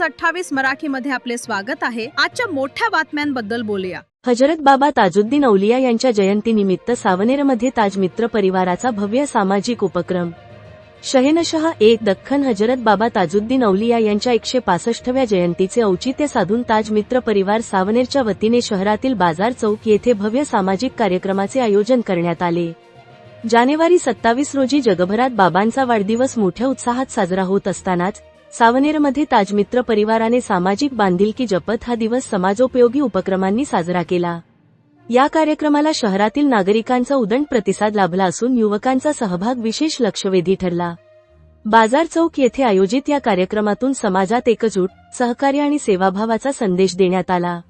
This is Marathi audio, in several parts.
न्यूज अठ्ठावीस मराठीमध्ये आपले स्वागत आहे. आजच्या मोठ्या बातम्यांबद्दल बोलूया. हजरत बाबा ताजुद्दीन औलिया यांच्या जयंतीनिमित्त सावनेरमध्ये ताज मित्र परिवाराचा भव्य सामाजिक उपक्रम. शहेनशहा एक दख्खन हजरत बाबा ताजुद्दीन औलिया यांच्या एकशे पासष्टव्या जयंतीचे औचित्य साधून ताज मित्र परिवार सावनेरच्या वतीने शहरातील बाजार चौक येथे भव्य सामाजिक कार्यक्रमाचे आयोजन करण्यात आले. जानेवारी सत्तावीस रोजी जगभरात बाबांचा वाढदिवस मोठ्या उत्साहात साजरा होत असतानाच सावनेरमध्ये ताजमित्र परिवाराने सामाजिक बांधिलकी जपत हा दिवस समाजोपयोगी उपक्रमांनी साजरा केला. या कार्यक्रमाला शहरातील नागरिकांचा उदंड प्रतिसाद लाभला असून युवकांचा सहभाग विशेष लक्षवेधी ठरला. बाजार चौक येथे आयोजित या कार्यक्रमातून समाजात एकजूट सहकार्य आणि सेवाभावाचा संदेश देण्यात आला.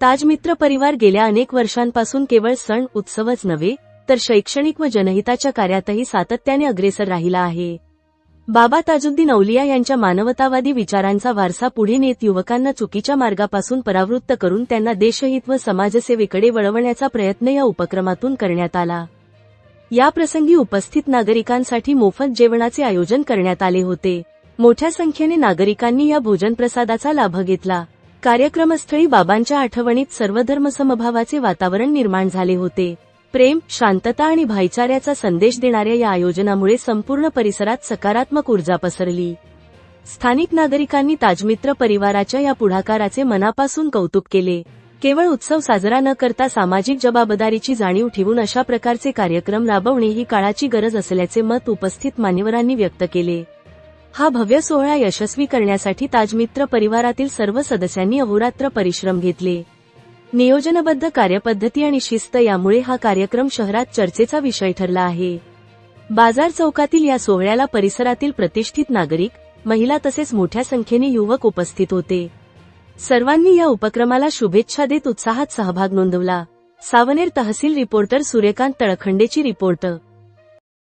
ताजमित्र परिवार गेल्या अनेक वर्षांपासून केवळ सण उत्सवच नव्हे तर शैक्षणिक व जनहिताच्या कार्यातही सातत्याने अग्रेसर राहिला आहे. बाबा ताजुद्दीन औलिया यांच्या मानवतावादी विचारांचा वारसा पुढे नेत युवकांना चुकीच्या मार्गापासून परावृत्त करून त्यांना देशहित व समाजसेवेकडे वळवण्याचा प्रयत्न या उपक्रमातून करण्यात आला. या प्रसंगी उपस्थित नागरिकांसाठी मोफत जेवणाचे आयोजन करण्यात आले होते. मोठ्या संख्येने नागरिकांनी या भोजनप्रसादाचा लाभ घेतला. कार्यक्रमस्थळी बाबांच्या आठवणीत सर्वधर्मसमभावाचे वातावरण निर्माण झाले होते. प्रेम शांतता आणि भाईचाऱ्याचा संदेश देणाऱ्या या आयोजनामुळे संपूर्ण परिसरात सकारात्मक ऊर्जा पसरली. स्थानिक नागरिकांनी ताजमित्र परिवाराच्या या पुढाकाराचे मनापासून कौतुक केले. केवळ उत्सव साजरा न करता सामाजिक जबाबदारीची जाणीव ठेवून अशा प्रकारचे कार्यक्रम राबवणे ही काळाची गरज असल्याचे मत उपस्थित मान्यवरांनी व्यक्त केले. हा भव्य सोहळा यशस्वी करण्यासाठी ताजमित्र परिवारातील सर्व सदस्यांनी अहोरात्र परिश्रम घेतले. नियोजनबद्ध कार्यपद्धती आणि शिस्त यामुळे हा कार्यक्रम शहरात चर्चेचा विषय ठरला आहे. बाजार चौकातील या सोहळ्याला परिसरातील प्रतिष्ठित नागरिक महिला तसेच मोठ्या संख्येने युवक उपस्थित होते. सर्वांनी या उपक्रमाला शुभेच्छा देत उत्साहात सहभाग नोंदवला. सावनेर तहसील रिपोर्टर सूर्यकांत तळखंडेची रिपोर्ट